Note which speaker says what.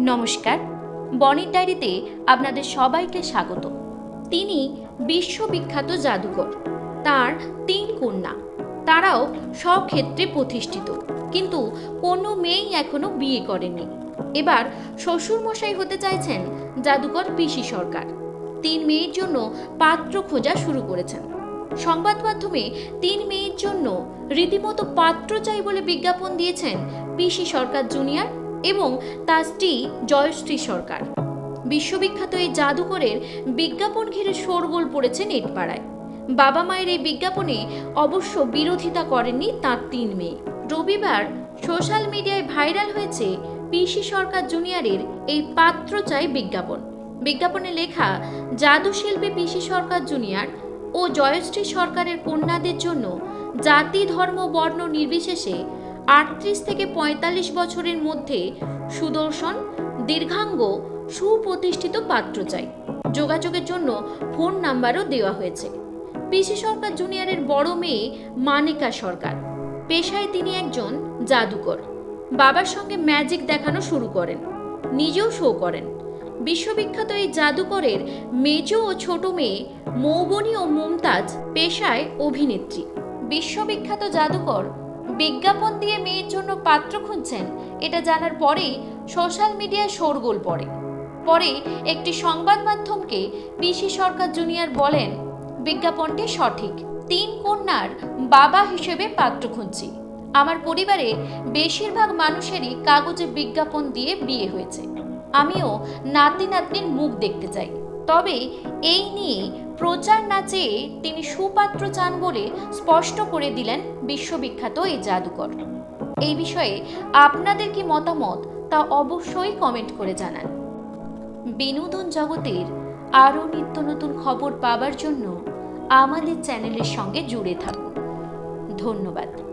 Speaker 1: নমস্কার। বনির ডায়েরিতে আপনাদের সবাইকে স্বাগত। তিনি বিশ্ববিখ্যাত জাদুকর। তার তিন কন্যা। তারাও সব ক্ষেত্রে প্রতিষ্ঠিত। কিন্তু কোনো মেয়েই এখনও বিয়ে করেনি এবার শ্বশুরমশাই হতে চাইছেন জাদুকর পিসি সরকার। তিন মেয়ের জন্য পাত্র খোঁজা শুরু করেছেন। সংবাদ মাধ্যমে তিন মেয়ের জন্য রীতিমতো পাত্র চাই বলে বিজ্ঞাপন দিয়েছেন পিসি সরকার জুনিয়র এবং তার স্ত্রী জয়শ্রী সরকার। বিশ্ববিখ্যাত এই জাদুকরের বিজ্ঞাপন ঘিরে শোরগোল পড়েছে নেটপাড়ায়। বাবা মায়ের এই বিজ্ঞাপনে অবশ্য বিরোধিতা করেননি তার তিন মেয়ে। রবিবার সোশ্যাল মিডিয়ায় ভাইরাল হয়েছে পিসি সরকার জুনিয়রের এই পাত্র চাই বিজ্ঞাপন। বিজ্ঞাপনে লেখা, জাদু শিল্পী পিসি সরকার জুনিয়র ও জয়শ্রী সরকারের কন্যাদের জন্য জাতি, ধর্ম, বর্ণ নির্বিশেষে আটত্রিশ থেকে পঁয়তাল্লিশ বছরের মধ্যে সুদর্শন, দীর্ঘাঙ্গ, সুপ্রতিষ্ঠিত পাত্র চাই। যোগাযোগের জন্য ফোন নাম্বারও দেওয়া হয়েছে। পিসি সরকার জুনিয়রের বড় মেয়ে মানিকা সরকার। পেশায় তিনি একজন জাদুকর। বাবার সঙ্গে ম্যাজিক দেখানো শুরু করেন। নিজেও শো করেন। বিশ্ববিখ্যাত এই জাদুকরের মেজ ও ছোট মেয়ে মৌবনী ও মুমতাজ পেশায় অভিনেত্রী। বিশ্ববিখ্যাত জাদুকর বিজ্ঞাপন দিয়ে মেয়ের জন্য পাত্র খুঁজছেন, এটা জানার পরেই সোশ্যাল মিডিয়ায় শোরগোল পড়ে। পরে একটি সংবাদ মাধ্যমকে পিসি সরকার জুনিয়র বলেন, বিজ্ঞাপনটি সঠিক। তিন কন্যার বাবা হিসেবে পাত্র খুঁজছি। আমার পরিবারে বেশিরভাগ মানুষেরই কাগজে বিজ্ঞাপন দিয়ে বিয়ে হয়েছে। আমিও নাতি নাতনির মুখ দেখতে চাই। তবে এই নিয়ে প্রচার না চেয়ে তিনি সুপাত্র চান বলে স্পষ্ট করে দিলেন বিশ্ববিখ্যাত এই জাদুকর। এই বিষয়ে আপনাদের কি মতামত তা অবশ্যই কমেন্ট করে জানান। বিনোদন জগতের আরও নিত্য নতুন খবর পাবার জন্য আমাদের চ্যানেলের সঙ্গে জুড়ে থাকুন। ধন্যবাদ।